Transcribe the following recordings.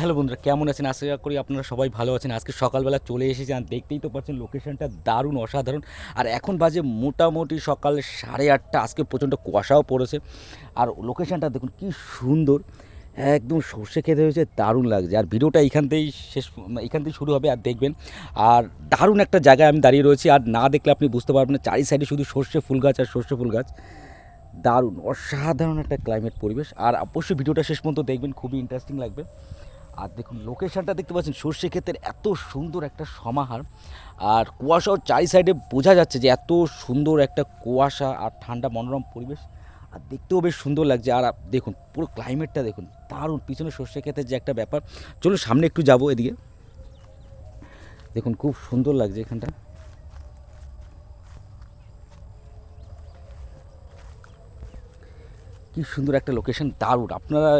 Hello বন্ধুরা, কেমন আছেন? আশা করি আপনারা সবাই ভালো আছেন। আজকে সকালবেলা চলে এসেছি, আর দেখতেই তো পাচ্ছেন লোকেশনটা দারুণ অসাধারণ। আর এখন বাজে মোটামুটি সকাল সাড়ে আটটা, আজকে প্রচণ্ড কুয়াশাও পড়েছে। আর লোকেশনটা দেখুন কি সুন্দর, একদম সর্ষে খেতে হয়েছে, দারুণ লাগছে। আর ভিডিওটা এইখানতেই শেষ, এখান থেকে শুরু হবে, আর দেখবেন। আর দারুণ একটা জায়গায় আমি দাঁড়িয়ে রয়েছি, আর না দেখলে আপনি বুঝতে পারবেন না চারি সাইডে শুধু সর্ষে ফুল গাছ আর সর্ষে ফুল গাছ। দারুণ, অসাধারণ একটা ক্লাইমেট পরিবেশ। আর অবশ্যই ভিডিওটা শেষ পর্যন্ত দেখবেন, খুবই ইন্টারেস্টিং লাগবে। আর দেখুন লোকেশনটা দেখতে পাচ্ছেন সর্ষে ক্ষেতের এত সুন্দর একটা সমাহার। আর কুয়াশাও চারি সাইডে বোঝা যাচ্ছে যে এত সুন্দর একটা কুয়াশা আর ঠান্ডা মনোরম পরিবেশ। আর দেখতেও বেশ সুন্দর লাগছে। আর দেখুন, পুরো ক্লাইমেটটা দেখুন, দারুণ। পিছনে সর্ষে ক্ষেতের যে একটা ব্যাপার। চলুন, সামনে একটু যাব এদিকে। দেখুন, খুব সুন্দর লাগছে এখানটা। কি সুন্দর একটা লোকেশন দারুণ। আপনারা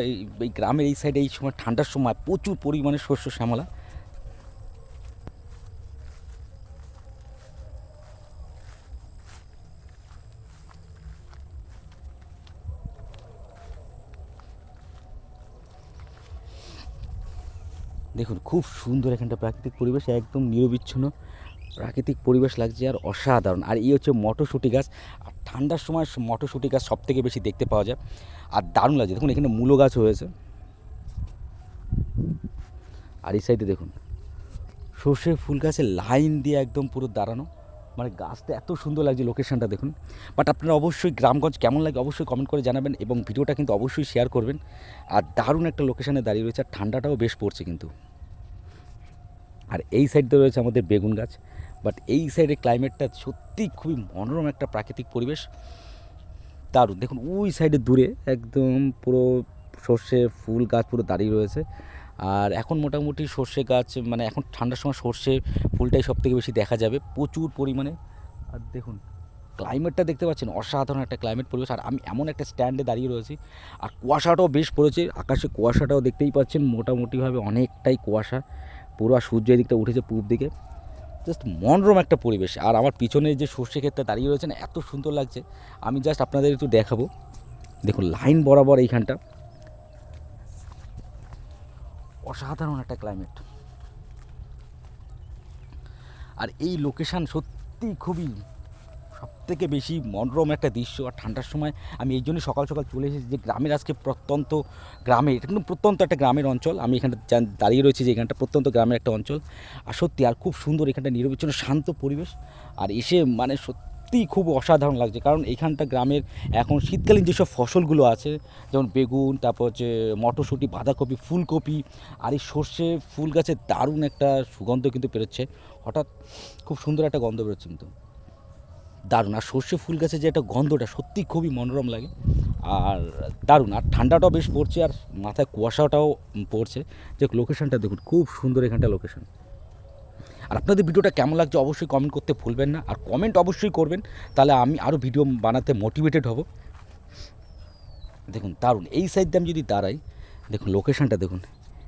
এই গ্রামের এই সাইডে এই সময়, ঠান্ডার সময় প্রচুর পরিমাণে শস্য শ্যামলা। দেখুন, খুব সুন্দর এখানটা প্রাকৃতিক পরিবেশ, একদম নিরবিচ্ছিন্ন। প্রাকৃতিক পরিবেশ লাগছে আর অসাধারণ। আর এই হচ্ছে মটরশুঁটি গাছ। আর ঠান্ডার সময় মটরশুঁটি গাছ সব থেকে বেশি দেখতে পাওয়া যায়। আর দারুণ লাগছে। দেখুন, এখানে মূলো গাছ হয়েছে। আর এই সাইডে দেখুন, সর্ষে ফুল গাছে লাইন দিয়ে একদম পুরো দাঁড়ানো। মানে গাছটা এত সুন্দর লাগছে লোকেশানটা দেখুন। বাট আপনারা অবশ্যই গ্রামগঞ্জ কেমন লাগে অবশ্যই কমেন্ট করে জানাবেন এবং ভিডিওটা কিন্তু অবশ্যই শেয়ার করবেন। আর দারুণ একটা লোকেশানে দাঁড়িয়ে রয়েছে। আর ঠান্ডাটাও বেশ পড়ছে কিন্তু। আর এই সাইডে রয়েছে আমাদের বেগুন গাছ। বাট এই সাইডের ক্লাইমেটটা সত্যি খুবই মনোরম একটা প্রাকৃতিক পরিবেশ। দারুণ। দেখুন, ওই সাইডে দূরে একদম পুরো সর্ষে ফুল গাছ পুরো দাঁড়িয়ে রয়েছে। আর এখন মোটামুটি সর্ষে গাছ মানে এখন ঠান্ডার সময় সর্ষে ফুলটাই সব থেকে বেশি দেখা যাবে প্রচুর পরিমাণে। আর দেখুন, ক্লাইমেটটা দেখতে পাচ্ছেন, অসাধারণ একটা ক্লাইমেট পরিবেশ। আর আমি এমন একটা স্ট্যান্ডে দাঁড়িয়ে রয়েছি, আর কুয়াশাটাও বেশ পড়েছে। আকাশে কুয়াশাটাও দেখতেই পাচ্ছেন, মোটামুটিভাবে অনেকটাই কুয়াশা। পুরো আর সূর্য এদিকটা উঠেছে পূব দিকে। জাস্ট মনোরম একটা পরিবেশ। আর আমার পিছনে যে সর্ষে ক্ষেতটা দাঁড়িয়ে রয়েছে না, এত সুন্দর লাগছে। আমি জাস্ট আপনাদের একটু দেখাবো। দেখুন, লাইন বরাবর এইখানটা। অসাধারণ একটা ক্লাইমেট। আর এই লোকেশান সত্যি খুবই সব থেকে বেশি মনোরম একটা দৃশ্য আর ঠান্ডার সময়। আমি এই জন্য সকাল সকাল চলে এসেছি যে গ্রামের আজকে প্রত্যন্ত গ্রামে, এটা কিন্তু প্রত্যন্ত একটা গ্রামের অঞ্চল। আমি এখানে দাঁড়িয়ে রয়েছি যে এখানটা প্রত্যন্ত গ্রামের একটা অঞ্চল। আর সত্যি আর খুব সুন্দর এখানটা নিরবিচ্ছিন্ন শান্ত পরিবেশ। আর এসে মানে সত্যিই খুব অসাধারণ লাগছে। কারণ এখানটা গ্রামের এখন শীতকালীন যেসব ফসলগুলো আছে, যেমন বেগুন, তারপর হচ্ছে মটরশুঁটি, বাঁধাকপি, ফুলকপি, আর এই সর্ষে ফুল গাছের দারুণ একটা সুগন্ধ কিন্তু বেরোচ্ছে। হঠাৎ খুব সুন্দর একটা গন্ধ বেরোচ্ছে কিন্তু। দারুণ। আর সর্ষে ফুল গাছের যে একটা গন্ধটা সত্যি খুবই মনোরম লাগে। আর দারুণ। আর ঠান্ডাটাও বেশ পড়ছে আর মাথায় কুয়াশাটাও পড়ছে। যে লোকেশানটা দেখুন। খুব সুন্দর এখানটা লোকেশন আর আপনাদের ভিডিওটা কেমন লাগছে অবশ্যই কমেন্ট করতে ভুলবেন না। আর কমেন্ট অবশ্যই করবেন। তাহলে আমি আরও ভিডিও বানাতে মোটিভেটেড হব। দেখুন, দারুণ। এই সাইড দিয়ে আমি যদি দাঁড়াই, দেখুন লোকেশানটা দেখুন।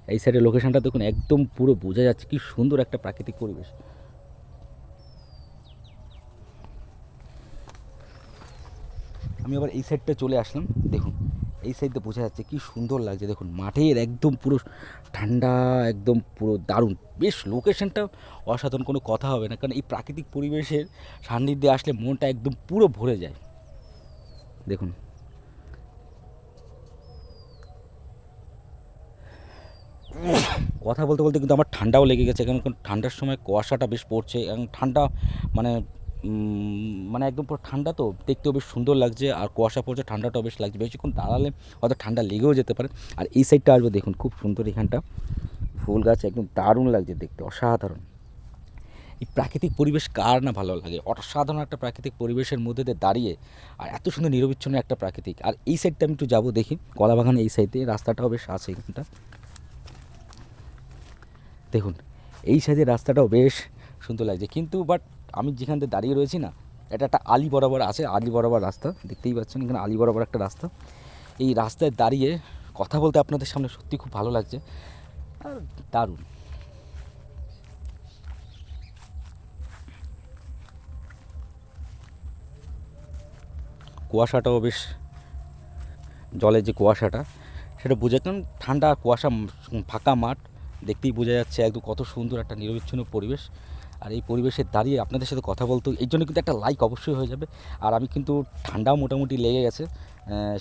এই সাইডের লোকেশানটা দেখুন, একদম পুরো বোঝা যাচ্ছে কি সুন্দর একটা প্রাকৃতিক পরিবেশ। আমি আবার এই সাইডটা চলে আসলাম, দেখুন। এই সাইডে বোঝা যাচ্ছে কি সুন্দর লাগছে, দেখুন, মাঠের একদম পুরো ঠান্ডা, একদম পুরো দারুণ। বেশ লোকেশনটা অসাধারণ, কোনো কথা হবে না, কারণ এই প্রাকৃতিক পরিবেশের সান্নিধ্যে আসলে মনটা একদম পুরো ভরে যায়। দেখুন। কথা বলতে বলতে কিন্তু আমার ঠান্ডাও লেগে গেছে, কারণ ঠান্ডার সময় কুয়াশাটা বেশ পড়ছে, এবং ঠান্ডা মানে মানে একদম পুরো ঠান্ডা তো, দেখতেও বেশ সুন্দর লাগছে, আর কুয়াশা পড়ছে, ঠান্ডাটাও বেশ লাগছে। বেশিক্ষণ দাঁড়ালে হয়তো ঠান্ডা লেগেও যেতে পারে। আর এই সাইডটা আসবে, দেখুন, খুব সুন্দর এখানটা। ফুল গাছ একদম দারুণ লাগছে দেখতে, অসাধারণ। এই প্রাকৃতিক পরিবেশ কার না ভালো লাগে? অসাধারণ একটা প্রাকৃতিক পরিবেশের মধ্যে দিয়ে দাঁড়িয়ে, আর এত সুন্দর নিরবিচ্ছিন্ন একটা প্রাকৃতিক। আর এই সাইডটা আমি একটু যাব, দেখি, কলাবাগান এই সাইডে, রাস্তাটাও বেশ আছে এখানটা। দেখুন, এই সাইডে রাস্তাটাও বেশ সুন্দর লাগছে। কিন্তু বাট আমি যেখান থেকে দাঁড়িয়ে রয়েছি না, এটা একটা আলি বরাবর আছে, আলি বরাবর রাস্তা, দেখতেই পাচ্ছেন এখানে আলি বরাবর একটা রাস্তা। এই রাস্তায় দাঁড়িয়ে কথা বলতে আপনাদের সামনে সত্যি খুব ভালো লাগছে। আর দারুণ। কুয়াশাটাও বেশ জলের যে কুয়াশাটা, সেটা বোঝা কারণ ঠান্ডা কুয়াশা ফাঁকা মাঠ, দেখতেই বোঝা যাচ্ছে একদম কত সুন্দর একটা নিরবিচ্ছিন্ন পরিবেশ। আর এই পরিবেশে দাঁড়িয়ে আপনাদের সাথে কথা বলতে এই জন্য কিন্তু একটা লাইক অবশ্যই হয়ে যাবে। আর আমি কিন্তু ঠান্ডাও মোটামুটি লেগে গেছে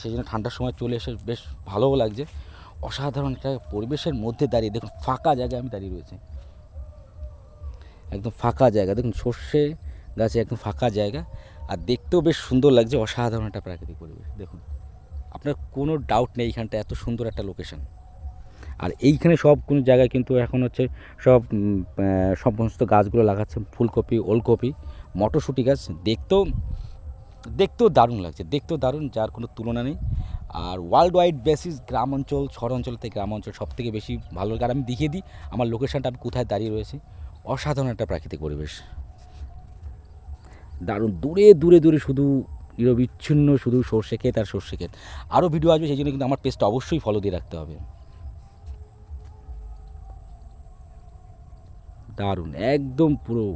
সেই জন্য ঠান্ডার সময় চলে এসে বেশ ভালোও লাগছে। অসাধারণ একটা পরিবেশের মধ্যে দাঁড়িয়ে দেখুন, ফাঁকা জায়গায় আমি দাঁড়িয়ে রয়েছি। একদম ফাঁকা জায়গা, দেখুন সর্ষে গাছে একদম ফাঁকা জায়গা। আর দেখতেও বেশ সুন্দর লাগছে, অসাধারণ একটা প্রাকৃতিক পরিবেশ, দেখুন। আপনার কোনো ডাউট নেই এখানটা এত সুন্দর একটা লোকেশন আর এইখানে সব কোনো জায়গায় কিন্তু এখন হচ্ছে সব সমস্ত গাছগুলো লাগাচ্ছে, ফুলকপি, ওলকপি, মটরশুঁটি গাছ। দেখতেও দেখতেও দারুণ লাগছে, দেখতেও দারুণ, যার কোনো তুলনা নেই। আর ওয়ার্ল্ড ওয়াইড বেসিস গ্রাম অঞ্চল, শহর অঞ্চল থেকে গ্রাম অঞ্চল সব থেকে বেশি ভালো লাগে। আর আমি দেখিয়ে দিই, আমার লোকেশানটা আমি কোথায় দাঁড়িয়ে রয়েছে। অসাধারণ একটা প্রাকৃতিক পরিবেশ। দারুণ, দূরে দূরে দূরে শুধু নিরবিচ্ছিন্ন, শুধু সর্ষে ক্ষেত আর সর্ষে ক্ষেত। আরও ভিডিও আসবে, সেই জন্য কিন্তু আমার পেজটা অবশ্যই ফলো দিয়ে রাখতে হবে। দারুণ একদম পুরো